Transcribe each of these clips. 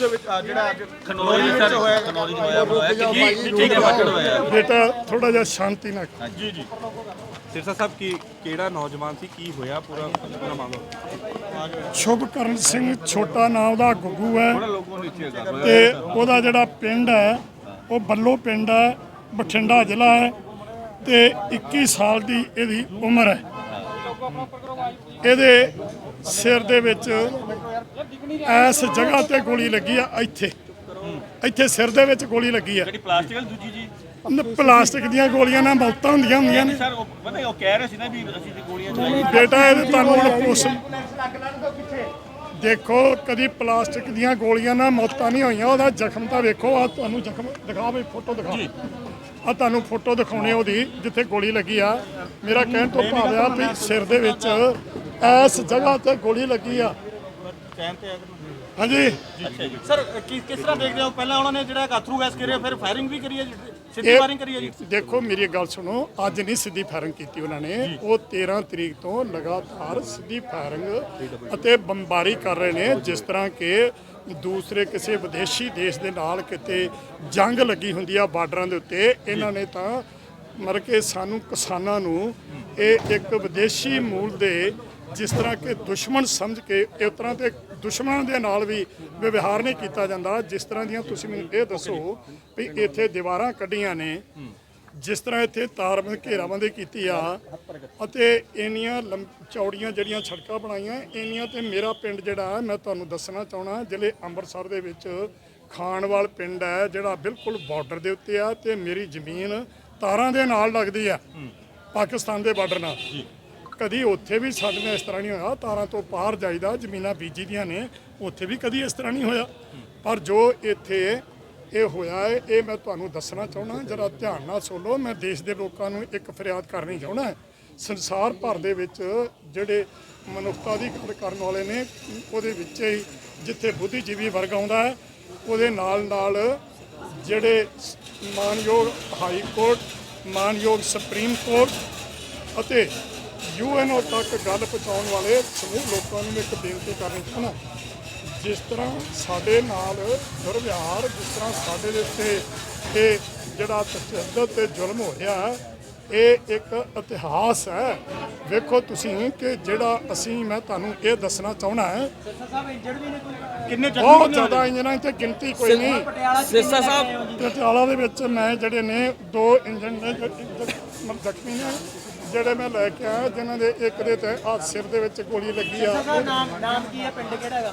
ਦੇ ਵਿੱਚ ਆ ਜਿਹੜਾ ਅੱਜ ਖਨੌਰੀ ਸਰ ਖਨੌਰੀ ਚ ਹੋਇਆ ਹੋਇਆ ਕਿ ਠੀਕ ਹੈ ਫੱਟੜ ਹੋਇਆ? ਬੇਟਾ ਥੋੜਾ ਜਿਹਾ ਸ਼ਾਂਤੀ ਨਾਲ ਜੀ ਜੀ। ਸਿਰਸਾ ਸਾਹਿਬ ਕੀ ਕਿਹੜਾ ਨੌਜਵਾਨ ਸੀ? ਕੀ ਹੋਇਆ ਪੂਰਾ ਪੂਰਾ ਮਾਮਲਾ? ਸ਼ੁਭਕਰਨ ਸਿੰਘ ਛੋਟਾ ਨਾਮ ਦਾ ਗੁੱਗੂ ਹੈ। ਤੇ ਉਹਦਾ ਜਿਹੜਾ ਪਿੰਡ ਹੈ ਉਹ ਬੱਲੋ ਪਿੰਡ ਹੈ ਬਠਿੰਡਾ ਜ਼ਿਲ੍ਹਾ ਹੈ ਤੇ 21 ਸਾਲ ਦੀ ਇਹਦੀ ਉਮਰ ਹੈ। ਇਹਦੇ ਸਿਰ ਦੇ ਵਿੱਚ ਐਸ ਜਗ੍ਹਾ ਤੇ ਗੋਲੀ ਲੱਗੀ ਆ ਇੱਥੇ। ਇੱਥੇ ਸਿਰ ਦੇ ਵਿੱਚ ਗੋਲੀ ਲੱਗੀ ਆ। ਜਿਹੜੀ ਪਲਾਸਟਿਕ ਵਾਲੀ ਦੂਜੀ ਜੀ। ਪਲਾਸਟਿਕ ਦੀਆਂ ਗੋਲੀਆਂ ਨਾਲ ਮੌਤਾਂ ਹੁੰਦੀਆਂ ਹੁੰਦੀਆਂ ਨੇ। ਸਰ ਉਹ ਪਤਾ ਉਹ ਕਹਿ ਰਹੇ ਸੀ ਨਾ ਵੀ ਅਸੀਂ ਤੇ ਗੋਲੀਆਂ ਚਲਾਈਆਂ। ਬੇਟਾ ਇਹ ਤੁਹਾਨੂੰ ਹੁਣ ਪੁੱਛ ਦੇਖੋ ਕਦੀ ਪਲਾਸਟਿਕ ਦੀਆਂ ਗੋਲੀਆਂ ਨਾਲ ਮੌਤਾਂ ਨਹੀਂ ਹੋਈਆਂ ਉਹਦਾ ਜ਼ਖਮ ਤਾਂ ਵੇਖੋ ਆ ਤੁਹਾਨੂੰ ਜ਼ਖਮ ਦਿਖਾ ਬਈ ਫੋਟੋ ਦਿਖਾ। ਆ ਤੁਹਾਨੂੰ ਫੋਟੋ ਦਿਖਾਉਣੇ ਉਹਦੀ ਜਿੱਥੇ ਗੋਲੀ ਲੱਗੀ ਆ। ਮੇਰਾ ਕਹਿਣ ਤੋਂ ਭਾਵ ਆ ਵੀ ਸਿਰ ਦੇ ਵਿੱਚ ਐਸ ਜਗ੍ਹਾ ਤੇ ਗੋਲੀ ਲੱਗੀ ਆ। ਹਾਂਜੀ। ਸਰ ਕਿਸ ਕਿਸ ਤਰ੍ਹਾਂ ਦੇਖਦੇ ਹੋ? ਪਹਿਲਾਂ ਉਹਨਾਂ ਨੇ ਜਿਹੜਾ ਅਥਰੂ ਗੈਸ ਕਰਿਆ ਫਿਰ ਫਾਇਰਿੰਗ ਵੀ ਕਰੀ ਹੈ ਸਿੱਧੀ ਫਾਇਰਿੰਗ ਕਰੀ ਹੈ ਜੀ? ਦੇਖੋ ਮੇਰੀ ਗੱਲ ਸੁਣੋ ਅੱਜ ਨਹੀਂ ਸਿੱਧੀ ਫਾਇਰਿੰਗ ਕੀਤੀ ਉਹਨਾਂ ਨੇ। ਉਹ 13 ਤਰੀਕ ਤੋਂ ਲਗਾਤਾਰ ਸਿੱਧੀ ਫਾਇਰਿੰਗ ਅਤੇ ਬੰਬਾਰੀ ਕਰ ਰਹੇ ਨੇ ਜਿਸ ਤਰ੍ਹਾਂ ਕਿ ਦੂਸਰੇ ਕਿਸੇ ਵਿਦੇਸ਼ੀ ਦੇਸ਼ ਦੇ ਨਾਲ ਕਿਤੇ ਜੰਗ ਲੱਗੀ ਹੁੰਦੀ ਆ ਬਾਰਡਰਾਂ ਦੇ ਉੱਤੇ ਇਹਨਾਂ ਨੇ ਤਾਂ ਮਰ ਕੇ ਸਾਨੂੰ ਕਿਸਾਨਾਂ ਨੂੰ ਇਹ ਇੱਕ ਵਿਦੇਸ਼ੀ ਮੂਲ ਦੇ ਜਿਸ ਤਰ੍ਹਾਂ ਕਿ ਦੁਸ਼ਮਣ ਸਮਝ ਕੇ, ਇਸ ਤਰ੍ਹਾਂ ਤੇ ਦੁਸ਼ਮਣਾਂ ਦੇ ਨਾਲ ਵੀ ਵਿਵਹਾਰ ਨਹੀਂ ਕੀਤਾ ਜਾਂਦਾ। ਜਿਸ ਤਰ੍ਹਾਂ ਦੀਆਂ ਤੁਸੀਂ ਮੈਨੂੰ ਇਹ ਦੱਸੋ ਵੀ ਇੱਥੇ ਦੀਵਾਰਾਂ ਕੱਢੀਆਂ ਨੇ, ਜਿਸ ਤਰ੍ਹਾਂ ਇੱਥੇ ਤਾਰਬੰਦ ਘੇਰਾਬੰਦੀ ਕੀਤੀ ਆ, ਅਤੇ ਇੰਨੀਆਂ ਲੰਮ- ਚੌੜੀਆਂ ਜਿਹੜੀਆਂ ਸੜਕਾਂ ਬਣਾਈਆਂ, ਇੰਨੀਆਂ ਤੇ ਮੇਰਾ ਪਿੰਡ ਜਿਹੜਾ ਮੈਂ ਤੁਹਾਨੂੰ ਦੱਸਣਾ ਚਾਹਣਾ ਜ਼ਿਲ੍ਹੇ ਅੰਮ੍ਰਿਤਸਰ ਦੇ ਵਿੱਚ ਖਾਨਵਾਲ ਪਿੰਡ ਹੈ, ਜਿਹੜਾ ਬਿਲਕੁਲ ਬਾਰਡਰ ਦੇ ਉੱਤੇ ਆ, ਤੇ ਮੇਰੀ ਜ਼ਮੀਨ ਤਾਰਾਂ ਦੇ ਨਾਲ ਲੱਗਦੀ ਆ, ਪਾਕਿਸਤਾਨ ਦੇ ਬਾਰਡਰ ਨਾਲ। ਕਦੀ ਉੱਥੇ ਵੀ ਸਾਡੇ ਨਾਲ ਇਸ ਤਰ੍ਹਾਂ ਨਹੀਂ ਹੋਇਆ। ਤਾਰਾਂ ਤੋਂ ਪਾਰ ਜਾਈਦਾ, ਜ਼ਮੀਨਾਂ ਬੀਜੀ ਦੀਆਂ ਨੇ, ਉੱਥੇ ਵੀ ਕਦੀ ਇਸ ਤਰ੍ਹਾਂ ਨਹੀਂ ਹੋਇਆ। ਪਰ ਜੋ ਇੱਥੇ ਇਹ ਹੋਇਆ ਹੈ, ਇਹ ਮੈਂ ਤੁਹਾਨੂੰ ਦੱਸਣਾ ਚਾਹੁੰਦਾ ਜਰਾ ਧਿਆਨ ਨਾਲ ਸੁਣੋ ਮੈਂ ਦੇਸ਼ ਦੇ ਲੋਕਾਂ ਨੂੰ ਇੱਕ ਫਰਿਆਦ ਕਰਨੀ ਚਾਹੁੰਦਾ ਸੰਸਾਰ ਭਰ ਦੇ ਵਿੱਚ ਜਿਹੜੇ ਮਨੁੱਖਤਾ ਦੀ ਗੱਲ ਕਰਨ ਵਾਲੇ ਨੇ, ਉਹਦੇ ਵਿੱਚ ਹੀ ਜਿੱਥੇ ਬੁੱਧੀਜੀਵੀ ਵਰਗ ਆਉਂਦਾ ਹੈ, ਉਹਦੇ ਨਾਲ ਨਾਲ ਜਿਹੜੇ ਮਾਨਯੋਗ ਹਾਈ ਕੋਰਟ, ਮਾਨਯੋਗ ਸੁਪਰੀਮ ਕੋਰਟ ਅਤੇ ਯੂਐਨਓ ਤੱਕ ਗੱਲ ਪਹੁੰਚਾਉਣ ਵਾਲੇ ਸਮੂਹ ਲੋਕਾਂ ਨੂੰ ਇੱਕ ਬੇਨਤੀ ਕਰਨੀ ਚਾਹੁੰਦਾ ਜਿਸ ਤਰ੍ਹਾਂ ਸਾਡੇ ਨਾਲ ਦੁਰਵਿਹਾਰ ਜਿਸ ਤਰ੍ਹਾਂ ਸਾਡੇ ਦੇ ਉੱਤੇ ਇਹ ਜਿਹੜਾ ਤਸ਼ੱਦਦ ਤੇ ਜ਼ੁਲਮ ਹੋ ਰਿਹਾ ਹੈ, ਇਹ ਇੱਕ ਇਤਿਹਾਸ ਹੈ। ਵੇਖੋ ਤੁਸੀਂ ਕਿ ਜਿਹੜਾ ਅਸੀਂ ਮੈਂ ਤੁਹਾਨੂੰ ਇਹ ਦੱਸਣਾ ਚਾਹੁੰਦਾ ਹੈ ਕਿੰਨੇ ਬਹੁਤ ਜ਼ਿਆਦਾ ਇੰਜਨਾਂ ਤੇ ਗਿਣਤੀ ਕੋਈ ਨਹੀਂ। ਸਿਰਸਾ ਸਾਹਿਬ ਪਟਿਆਲਾ ਦੇ ਵਿੱਚ ਮੈਂ ਜਿਹੜੇ ਨੇ ਦੋ ਇੰਜਨ ਨੇ ਜ਼ਖਮੀ ਨੇ ਜਿਹੜੇ ਮੈਂ ਲੈ ਕੇ ਆਇਆ ਜਿਨ੍ਹਾਂ ਦੇ ਇੱਕ ਦੇ ਤੇ ਆ ਸਿਰ ਦੇ ਵਿੱਚ ਗੋਲੀ ਲੱਗੀ ਆ। ਨਾਮ ਨਾਮ ਕੀ ਹੈ? ਪਿੰਡ ਕਿਹੜਾ ਹੈਗਾ?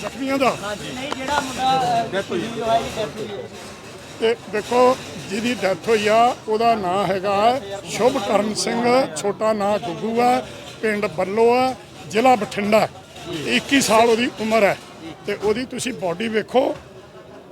ਜ਼ਖਮੀਆਂ ਦਾ। ਹਾਂਜੀ ਨਹੀਂ ਜਿਹੜਾ ਮੁੰਡਾ ਡੈਥ ਹੋਈ। ਹੈ ਜੀ ਡੈਥ ਹੋਈ ਹੈ। ਤੇ ਦੇਖੋ ਜਿਹਦੀ ਡੈਥ ਹੋਈ ਆ ਉਹਦਾ ਨਾਂ ਹੈਗਾ ਸ਼ੁਭਕਰਨ ਸਿੰਘ ਛੋਟਾ ਨਾਂ ਗੁੱਗੂ ਆ ਪਿੰਡ ਬੱਲੋ ਆ ਜ਼ਿਲ੍ਹਾ ਬਠਿੰਡਾ। 21 ਸਾਲ ਉਹਦੀ ਉਮਰ ਹੈ। ਤੇ ਉਹਦੀ ਤੁਸੀਂ ਬਾਡੀ ਵੇਖੋ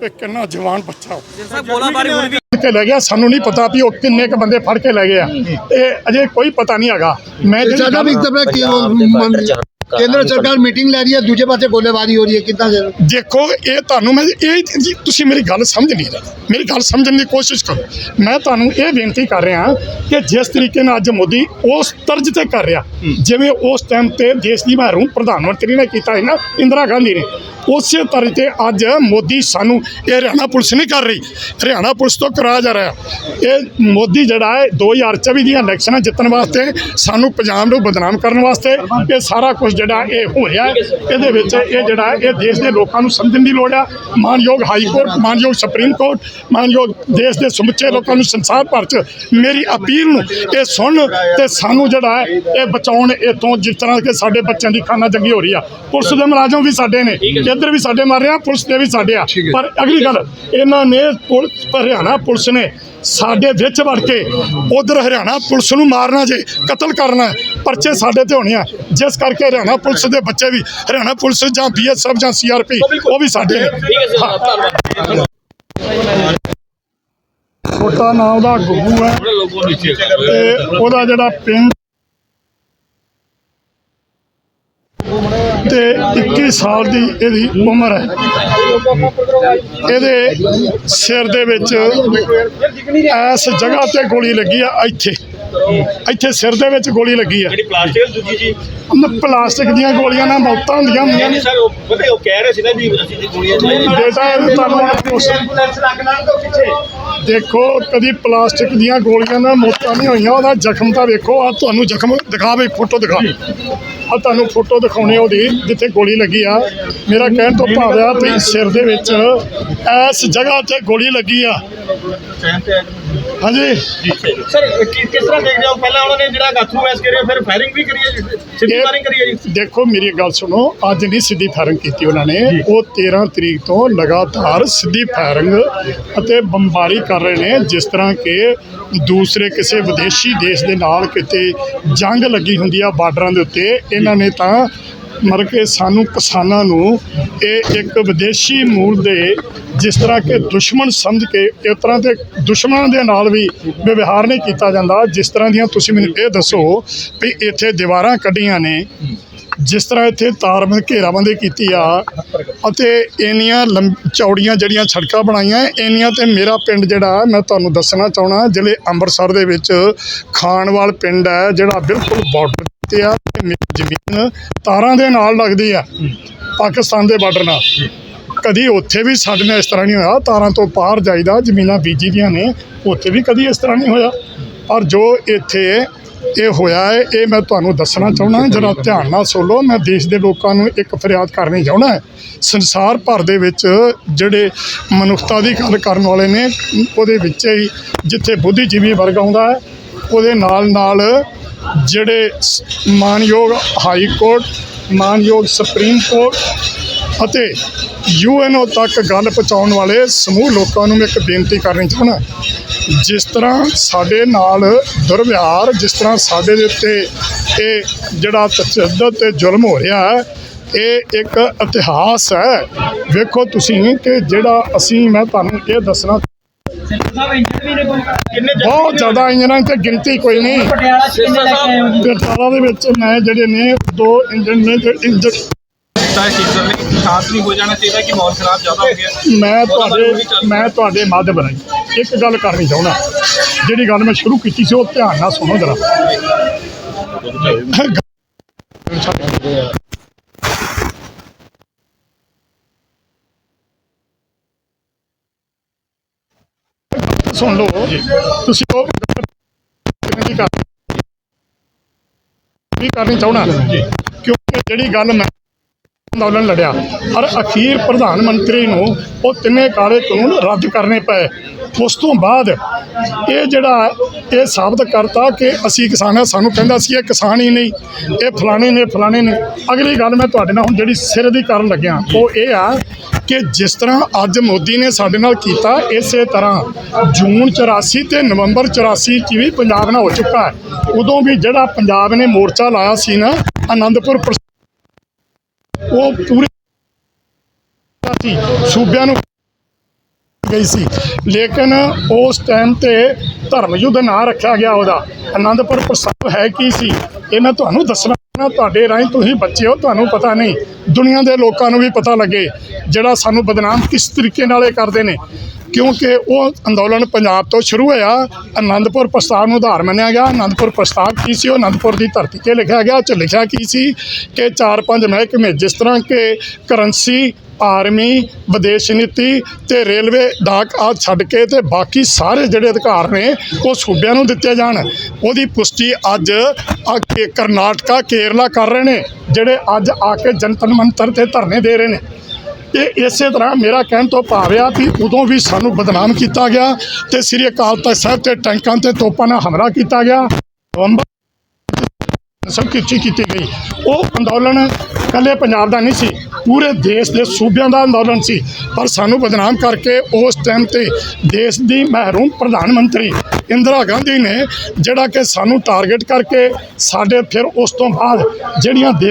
ਤੇ ਕਿੰਨਾ ਜਵਾਨ ਬੱਚਾ। ਉਹ ਸਰ ਗੋਲਾਬਾਰੀ ਹੋਈ ਵੀ ਕੇ ਲੈ ਗਿਆ ਸਾਨੂੰ ਨਹੀਂ ਪਤਾ ਵੀ ਉਹ ਕਿੰਨੇ ਕ ਬੰਦੇ ਫੜ ਕੇ ਲੈ ਗਏ ਆ। ਇਹ ਅਜੇ ਕੋਈ ਪਤਾ ਨਹੀਂ ਹੈਗਾ। ਮੈਂ ਜਿਹੜੀ ਸਾਡਾ ਵੀ ਗੱਲ- ਇੱਕ ਤਰ੍ਹਾਂ ਕੀ ਉਹ ਕੇਂਦਰ ਸਰਕਾਰ ਮੀਟਿੰਗ ਲੈ ਰਹੀ ਹੈ ਦੂਜੇ ਪਾਸੇ ਗੋਲੀਬਾਰੀ ਹੋ ਰਹੀ ਹੈ ਕਿੱਦਾਂ ਦੇ ਦੇਖੋ ਇਹ ਤੁਹਾਨੂੰ ਮੈਂ ਇਹ ਤੁਸੀਂ ਮੇਰੀ ਗੱਲ ਸਮਝ ਨਹੀਂ ਰਹੇ। ਮੇਰੀ ਗੱਲ ਸਮਝਣ ਦੀ ਕੋਸ਼ਿਸ਼ ਕਰੋ। ਮੈਂ ਤੁਹਾਨੂੰ ਇਹ ਬੇਨਤੀ ਕਰ ਰਿਹਾ ਕਿ ਜਿਸ ਤਰੀਕੇ ਨਾਲ ਅੱਜ ਮੋਦੀ ਉਸ ਤਰਜ ਤੇ ਕਰ ਰਿਹਾ। ਜਿਵੇਂ ਉਸ ਟਾਈਮ ਤੇ ਦੇਸ਼ ਦੀ ਮਹਿਰੂਮ ਪ੍ਰਧਾਨ ਮੰਤਰੀ ਨੇ ਕੀਤਾ ਸੀ ਨਾ ਇੰਦਰਾ ਗਾਂਧੀ ਨੇ। ਉਸੇ ਤਰ੍ਹਾਂ ਤੇ ਅੱਜ ਮੋਦੀ ਸਾਨੂੰ ਇਹ ਹਰਿਆਣਾ ਪੁਲਿਸ ਨਹੀਂ ਕਰ ਰਹੀ। ਹਰਿਆਣਾ ਪੁਲਿਸ ਤੋਂ ਕਰਾਇਆ ਜਾ ਰਿਹਾ। ਇਹ ਮੋਦੀ ਜਿਹੜਾ ਹੈ 2024 ਦੀਆਂ ਇਲੈਕਸ਼ਨਾਂ ਜਿੱਤਣ ਵਾਸਤੇ ਸਾਨੂੰ ਪੰਜਾਬ ਨੂੰ ਬਦਨਾਮ ਕਰਨ ਵਾਸਤੇ ਇਹ ਸਾਰਾ ਕੁਝ ਜਿਹੜਾ ਇਹ ਹੋ। ਰਿਹਾ। ਇਹਦੇ ਵਿੱਚ ਇਹ ਜਿਹੜਾ ਇਹ ਦੇਸ਼ ਦੇ ਲੋਕਾਂ ਨੂੰ ਸਮਝਣ ਦੀ ਲੋੜ ਆ ਮਾਨਯੋਗ ਹਾਈ ਕੋਰਟ ਮਾਨਯੋਗ ਸੁਪਰੀਮ ਕੋਰਟ ਮਾਨਯੋਗ ਦੇਸ਼ ਦੇ ਸਮੁੱਚੇ ਲੋਕਾਂ ਨੂੰ ਸੰਸਾਰ ਭਰ ਚ ਮੇਰੀ ਅਪੀਲ ਨੂੰ ਇਹ ਸੁਣ ਤੇ ਸਾਨੂੰ ਜਿਹੜਾ ਹੈ ਇਹ ਬਚਾਉਣ ਇਥੋਂ ਜਿਸ ਤਰ੍ਹਾਂ ਕਿ ਸਾਡੇ ਬੱਚਿਆਂ ਦੀ ਖਾਨਾ ਜੰਗੀ ਹੋ ਰਹੀ ਆ। ਪੁਲਿਸ ਦੇ ਮੁਲਾਜ਼ਮ ਵੀ ਸਾਡੇ ਨੇ। ਇੱਧਰ ਵੀ ਸਾਡੇ ਮਾਰ ਰਹੇ ਆ ਪੁਲਿਸ ਦੇ ਵੀ ਸਾਡੇ ਆ। ਪਰ ਅਗਲੀ ਗੱਲ ਇਹਨਾਂ ਨੇ ਪੁਲਿਸ ਹਰਿਆਣਾ ਪੁਲਿਸ ਨੇ ਸਾਡੇ ਵਿੱਚ ਵੜ ਕੇ ਉਧਰ ਹਰਿਆਣਾ ਪੁਲਿਸ ਨੂੰ ਮਾਰਨਾ ਜੇ ਕਤਲ ਕਰਨਾ ਪਰਚੇ ਸਾਡੇ ਤੇ ਹੋਣੇ ਆ। ਜਿਸ ਕਰਕੇ ਹਰਿਆਣਾ ਪੁਲਿਸ ਦੇ ਬੱਚੇ ਵੀ ਹਰਿਆਣਾ ਪੁਲਿਸ ਜਾਂ ਬੀਐਸਐਫ ਜਾਂ ਸੀਆਰਪੀ ਉਹ ਵੀ ਸਾਡੇ ਨੇ। ਹਾਂ। ਛੋਟਾ ਨਾਮ ਦਾ ਗੁੱਗੂ ਹੈ। ਨੂੰ ਤੇ ਉਹਦਾ ਜਿਹੜਾ ਪਿੰਡ ਤੇ 21 ਸਾਲ ਦੀ ਇਹਦੀ ਉਮਰ ਹੈ। ਇਹਦੇ ਸਿਰ ਦੇ ਵਿੱਚ ਇਸ ਜਗ੍ਹਾ ਤੇ ਗੋਲੀ ਲੱਗੀ ਆ, ਇੱਥੇ। ਇੱਥੇ ਸਿਰ ਦੇ ਵਿੱਚ ਗੋਲੀ ਲੱਗੀ ਆ। ਜਿਹੜੀ ਪਲਾਸਟਿਕ ਦੂਜੀ ਜੀ ਨ- ਪਲਾਸਟਿਕ ਦੀਆਂ ਗੋਲੀਆਂ ਨਾਲ ਮੌਤਾਂ ਹੁੰਦੀਆਂ ਹੁੰਦੀਆਂ ਨੇ। ਨਹੀਂ ਸਰ ਉਹ ਪਤਾ ਉਹ ਕਹਿ ਰਹੇ ਸੀ ਨਾ ਵੀ ਅਸੀਂ ਜੀ ਗੋਲੀਆਂ ਚਲਾਈਆਂ। ਬੇਟਾ ਇਹ ਤੁਹਾਨੂੰ ਉਸ- ਦੇਖੋ ਕਦੀ ਪਲਾਸਟਿਕ ਦੀਆਂ ਗੋਲੀਆਂ ਨਾਲ ਮੌਤਾਂ ਨਹੀਂ ਹੋਈਆਂ ਉਹਦਾ ਜ਼ਖਮ ਤਾਂ ਵੇਖੋ ਆ ਤੁਹਾਨੂੰ ਜ਼ਖਮ ਦਿਖਾ ਬਈ ਫੋਟੋ ਦਿਖਾ। ਆ ਤੁਹਾਨੂੰ ਫੋਟੋ ਦਿਖਾਉਣੇ ਉਹਦੀ ਜਿੱਥੇ ਗੋਲੀ ਲੱਗੀ ਆ। ਮੇਰਾ ਕਹਿਣ ਤੋਂ ਭਾਵ ਆ ਵੀ ਸਿਰ ਦੇ ਵਿੱਚ ਇਸ ਜਗ੍ਹਾ ਤੇ ਗੋਲੀ ਲੱਗੀ ਆ। ਹਾਂਜੀ। ਸਰ ਕਿਸ ਕਿਸ ਤਰ੍ਹਾਂ ਦੇਖਦੇ ਹੋ? ਪਹਿਲਾਂ ਉਹਨਾਂ ਨੇ ਜਿਹੜਾ ਗਾਥਰੂ ਐਸ ਕਰਿਆ ਫਿਰ ਫਾਇਰਿੰਗ ਵੀ ਕਰੀ ਹੈ ਜੀ? ਸਿੱਧੀ ਇਹ- ਫਾਇਰਿੰਗ ਕਰੀ ਹੈ ਜੀ? ਦੇਖੋ ਮੇਰੀ ਗੱਲ ਸੁਣੋ ਅੱਜ ਨਹੀਂ ਸਿੱਧੀ ਫਾਇਰਿੰਗ ਕੀਤੀ ਉਹਨਾਂ ਨੇ। ਉਹ 13 ਤਰੀਕ ਤੋਂ ਲਗਾਤਾਰ ਸਿੱਧੀ ਫਾਇਰਿੰਗ ਅਤੇ ਬੰਬਾਰੀ ਕਰ ਰਹੇ ਨੇ ਜਿਸ ਤਰ੍ਹਾਂ ਕਿ ਦੂਸਰੇ ਕਿਸੇ ਵਿਦੇਸ਼ੀ ਦੇਸ਼ ਦੇ ਨਾਲ ਕਿਤੇ ਜੰਗ ਲੱਗੀ ਹੁੰਦੀ ਆ ਬਾਰਡਰਾਂ ਦੇ ਉੱਤੇ ਇਹਨਾਂ ਨੇ ਤਾਂ ਮਰ ਕੇ ਸਾਨੂੰ ਕਿਸਾਨਾਂ ਨੂੰ ਇਹ ਇੱਕ ਵਿਦੇਸ਼ੀ ਮੂਲ ਦੇ ਜਿਸ ਤਰ੍ਹਾਂ ਕਿ ਦੁਸ਼ਮਣ ਸਮਝ ਕੇ ਇਸ ਤਰ੍ਹਾਂ ਦੇ ਦੁਸ਼ਮਣਾਂ ਦੇ ਨਾਲ ਵੀ ਵਿਵਹਾਰ ਨਹੀਂ ਕੀਤਾ ਜਾਂਦਾ। ਜਿਸ ਤਰ੍ਹਾਂ ਦੀਆਂ ਤੁਸੀਂ ਮੈਨੂੰ ਇਹ ਦੱਸੋ ਵੀ ਇੱਥੇ ਦੀਵਾਰਾਂ ਕੱਢੀਆਂ ਨੇ, ਜਿਸ ਤਰ੍ਹਾਂ ਇੱਥੇ ਤਾਰਬੰਦ ਘੇਰਾਬੰਦੀ ਕੀਤੀ ਆ ਅਤੇ ਇੰਨੀਆਂ ਲੰਬ, ਚੌੜੀਆਂ ਜਿਹੜੀਆਂ ਸੜਕਾਂ ਬਣਾਈਆਂ, ਇੰਨੀਆਂ ਤੇ ਮੇਰਾ ਪਿੰਡ ਜਿਹੜਾ, ਮੈਂ ਤੁਹਾਨੂੰ ਦੱਸਣਾ ਚਾਹਣਾ ਜ਼ਿਲ੍ਹੇ ਅੰਮ੍ਰਿਤਸਰ ਦੇ ਵਿੱਚ ਖਾਨਵਾਲ ਪਿੰਡ ਹੈ, ਜਿਹੜਾ ਬਿਲਕੁਲ ਬਾਰਡਰ ਤੇ ਆ ਜ਼ਮੀਨ ਤਾਰਾਂ ਦੇ ਨਾਲ ਲੱਗਦੀ ਆ, ਪਾਕਿਸਤਾਨ ਦੇ ਬਾਰਡਰ ਨਾਲ। ਕਦੀ ਉੱਥੇ ਵੀ ਸਾਡੇ ਨਾਲ ਇਸ ਤਰ੍ਹਾਂ ਨਹੀਂ ਹੋਇਆ, ਤਾਰਾਂ ਤੋਂ ਪਾਰ ਜਾਈਦਾ, ਜ਼ਮੀਨਾਂ ਬੀਜੀ ਦੀਆਂ ਨੇ, ਉੱਥੇ ਵੀ ਕਦੀ ਇਸ ਤਰ੍ਹਾਂ ਨਹੀਂ ਹੋਇਆ। ਪਰ ਜੋ ਇੱਥੇ ਇਹ ਹੋਇਆ ਹੈ, ਇਹ ਮੈਂ ਤੁਹਾਨੂੰ ਦੱਸਣਾ ਚਾਹੁੰਦਾ ਜਰਾ ਧਿਆਨ ਨਾਲ ਸੁਣ ਮੈਂ ਦੇਸ਼ ਦੇ ਲੋਕਾਂ ਨੂੰ ਇੱਕ ਫਰਿਆਦ ਕਰਨੀ ਚਾਹੁੰਦਾ ਹੈ। ਸੰਸਾਰ ਭਰ ਦੇ ਵਿੱਚ ਜਿਹੜੇ ਮਨੁੱਖਤਾ ਦੀ ਗੱਲ ਕਰਨ ਵਾਲੇ ਨੇ, ਉਹਦੇ ਵਿੱਚ ਹੀ ਜਿੱਥੇ ਬੁੱਧੀਜੀਵੀ ਵਰਗ ਆਉਂਦਾ ਹੈ, ਉਹਦੇ ਨਾਲ ਨਾਲ ਜਿਹੜੇ ਸ- ਮਾਨਯੋਗ ਹਾਈ ਕੋਰਟ, ਮਾਨਯੋਗ ਸੁਪਰੀਮ ਕੋਰਟ ਅਤੇ ਯੂਐਨਓ ਤੱਕ ਗੱਲ ਪਹੁੰਚਾਉਣ ਵਾਲੇ ਸਮੂਹ ਲੋਕਾਂ ਨੂੰ ਮੈਂ ਇੱਕ ਬੇਨਤੀ ਕਰਨੀ ਚਾਹੁੰਦਾ। ਜਿਸ ਤਰ੍ਹਾਂ ਸਾਡੇ ਨਾਲ ਦੁਰਵਿਹਾਰ, ਜਿਸ ਤਰ੍ਹਾਂ ਸਾਡੇ ਦੇ ਉੱਤੇ ਇਹ ਜਿਹੜਾ ਤਸ਼ੱਦਦ ਤੇ ਜ਼ੁਲਮ ਹੋ ਰਿਹਾ ਹੈ, ਇਹ ਇੱਕ ਇਤਿਹਾਸ ਹੈ। ਵੇਖੋ ਤੁਸੀਂ ਕਿ ਜਿਹੜਾ ਅਸੀਂ, ਮੈਂ ਤੁਹਾਨੂੰ ਇਹ ਦੱਸਣਾ ਬਹੁਤ ਜ਼ਿਆਦਾ ਇੰਜਨਾਂ ਤੇ ਗਿਣਤੀ ਕੋਈ ਨਹੀਂ। ਪਟਿਆਲਾ ਦੇ ਵਿੱਚ ਮੈਂ ਜਿਹੜੇ ਨੇ ਦੋ ਇੰਜਨ ਨੇ ਤੇ ਇੰਜਨ ਚਾਹੇ ਸੀਜ਼ਨ ਲਈ ਖਾਸ ਨਹੀਂ। ਹੋ ਜਾਣਾ ਚਾਹੀਦਾ ਕਿ ਮਾਹੌਲ ਖਰਾਬ ਜ਼ਿਆਦਾ ਹੋ ਗਿਆ। ਮੈਂ ਤੁਹਾਡੇ ਮੈਂ ਤੁਹਾਡੇ ਮਾਧਿਅਮ ਰਾਹੀਂ ਇੱਕ ਗੱਲ ਕਰਨੀ ਚਾਹੁੰਦਾ। ਜਿਹੜੀ ਗੱਲ ਮੈਂ ਸ਼ੁਰੂ ਕੀਤੀ ਸੀ ਉਹ ਧਿਆਨ ਨਾਲ ਸੁਣੋ ਜਰਾ। ਸੁਣ ਲਓ। ਤੁਸੀਂ ਉਹ ਕੀ ਕਰ ਕੀ ਕਰਨੀ ਚਾਹੁੰਦਾ? ਕਿਉਂਕਿ ਜਿਹੜੀ ਗੱਲ ਮੈਂ ਅੰਦੋਲਨ ਲੜਿਆ ਪਰ ਅਖੀਰ ਪ੍ਰਧਾਨ ਮੰਤਰੀ ਨੂੰ ਉਹ ਤਿੰਨੇ ਕਾਲੇ ਕਾਨੂੰਨ ਰੱਦ ਕਰਨੇ ਪਏ। ਉਸ ਤੋਂ ਬਾਅਦ ਇਹ ਜਿਹੜਾ ਇਹ ਸਾਬਤ ਕਰਤਾ ਕਿ ਅਸੀਂ ਕਿਸਾਨ ਹਾਂ ਸਾਨੂੰ ਕਹਿੰਦਾ ਸੀ ਇਹ ਕਿਸਾਨ ਹੀ ਨਹੀਂ ਇਹ ਫਲਾਣੇ ਨੇ ਫਲਾਣੇ ਨੇ। ਅਗਲੀ ਗੱਲ ਮੈਂ ਤੁਹਾਡੇ ਨਾਲ ਹੁਣ ਜਿਹੜੀ ਸਿਰ ਦੀ ਕਰਨ ਲੱਗਿਆ ਉਹ ਇਹ ਆ ਕਿ ਜਿਸ ਤਰ੍ਹਾਂ ਅੱਜ ਮੋਦੀ ਨੇ ਸਾਡੇ ਨਾਲ ਕੀਤਾ, ਇਸੇ ਤਰ੍ਹਾਂ ਜੂਨ 84 ਤੇ ਨਵੰਬਰ 84 ਚ ਵੀ ਪੰਜਾਬ ਨਾਲ ਹੋ ਚੁੱਕਾ ਹੈ। ਉਦੋਂ ਵੀ ਜਿਹੜਾ ਪੰਜਾਬ ਨੇ ਮੋਰਚਾ ਲਾਇਆ ਸੀ ਨਾ, ਆਨੰਦਪੁਰ ਉਹ ਪੂਰੇ ਸੀ, ਸੂਬਿਆਂ ਨੂੰ ਗਈ ਸੀ। ਲੇਕਿਨ ਉਸ ਟਾਈਮ ਤੇ ਧਰਮ ਯੁੱਧ ਨਾ ਰੱਖਿਆ ਗਿਆ ਉਹਦਾ। ਆਨੰਦਪੁਰ ਪ੍ਰਸਤਾਵ ਹੈ ਕੀ ਸੀ, ਇਹ ਮੈਂ ਤੁਹਾਨੂੰ ਦੱਸਣਾ ਤੁਹਾਡੇ ਰਾਹੀਂ ਤੁਸੀਂ ਬੱਚੇ ਹੋ, ਤੁਹਾਨੂੰ ਪਤਾ ਨਹੀਂ। ਦੁਨੀਆ ਦੇ ਲੋਕਾਂ ਨੂੰ ਵੀ ਪਤਾ ਲੱਗੇ ਜਿਹੜਾ ਸਾਨੂੰ ਬਦਨਾਮ ਕਿਸ ਤਰੀਕੇ ਨਾਲ ਇਹ ਕਰਦੇ ਨੇ। ਕਿਉਂਕਿ ਉਹ ਅੰਦੋਲਨ ਪੰਜਾਬ ਤੋਂ ਸ਼ੁਰੂ ਹੋਇਆ ਆਨੰਦਪੁਰ ਪ੍ਰਸਤਾਵ ਨੂੰ ਆਧਾਰ ਮੰਨਿਆ ਗਿਆ। ਆਨੰਦਪੁਰ ਪ੍ਰਸਤਾਵ ਕੀ ਸੀ? ਉਹ ਆਨੰਦਪੁਰ ਦੀ ਧਰਤੀ ਤੇ ਲਿਖਿਆ ਗਿਆ। 'ਚ ਲਿਖਿਆ ਕੀ ਸੀ ਕਿ ਚਾਰ ਪੰਜ ਮਹਿਕਮੇ ਜਿਸ ਤਰ੍ਹਾਂ ਕਿ ਕਰੰਸੀ, ਆਰਮੀ, ਵਿਦੇਸ਼ ਨੀਤੀ ਤੇ ਰੇਲਵੇ ਡਾਕ ਆ ਛੱਡ ਕੇ ਤੇ ਬਾਕੀ ਸਾਰੇ ਜਿਹੜੇ ਅਧਿਕਾਰ ਨੇ, ਉਹ ਸੂਬਿਆਂ ਨੂੰ ਦਿੱਤੇ ਜਾਣ। ਉਹਦੀ ਪੁਸ਼ਟੀ ਅੱਜ ਆ ਕੇ ਕਰਨਾਟਕਾ, ਕੇਰਲਾ ਕਰ ਰਹੇ ਨੇ, ਜਿਹੜੇ ਅੱਜ ਆ ਕੇ ਜਨਤਨ ਮੰਤਰ ਤੇ ਧਰਨੇ ਦੇ ਰਹੇ ਨੇ। ਇਹ ਇਸੇ ਤਰ੍ਹਾਂ ਮੇਰਾ ਕਹਿਣ ਤੋਂ ਭਾਵ ਆ ਵੀ ਉਦੋਂ ਵੀ ਸਾਨੂੰ ਬਦਨਾਮ ਕੀਤਾ ਗਿਆ ਤੇ ਸ੍ਰੀ ਅਕਾਲ ਤਖਤ ਸਾਹਿਬ ਤੇ ਟੈਂਕਾਂ ਤੇ ਤੋਪਾਂ ਨਾਲ ਹਮਲਾ ਕੀਤਾ ਗਿਆ। ਨਵੰਬਰ ਸਭ ਕੀਤੀ ਕੀਤੀ ਗਈ। ਉਹ ਅੰਦੋਲਨ ਕੱਲੇ ਪੰਜਾਬ ਦਾ ਨਹੀਂ ਸੀ, ਪੂਰੇ ਦੇਸ਼ ਦੇ ਸੂਬਿਆਂ ਦਾ ਅੰਦੋਲਨ ਸੀ। ਪਰ ਸਾਨੂੰ ਬਦਨਾਮ ਕਰਕੇ ਉਸ ਟਾਈਮ ਤੇ ਦੇਸ਼ ਦੀ ਮਹਿਰੂਮ ਪ੍ਰਧਾਨ ਮੰਤਰੀ ਇੰਦਰਾ ਗਾਂਧੀ ਨੇ ਜਿਹੜਾ ਕਿ ਸਾਨੂੰ ਟਾਰਗੇਟ ਕਰਕੇ ਸਾਡੇ ਫਿਰ ਉਸ ਤੋਂ ਬਾਅਦ ਜਿਹੜੀਆਂ ਦੇਸ਼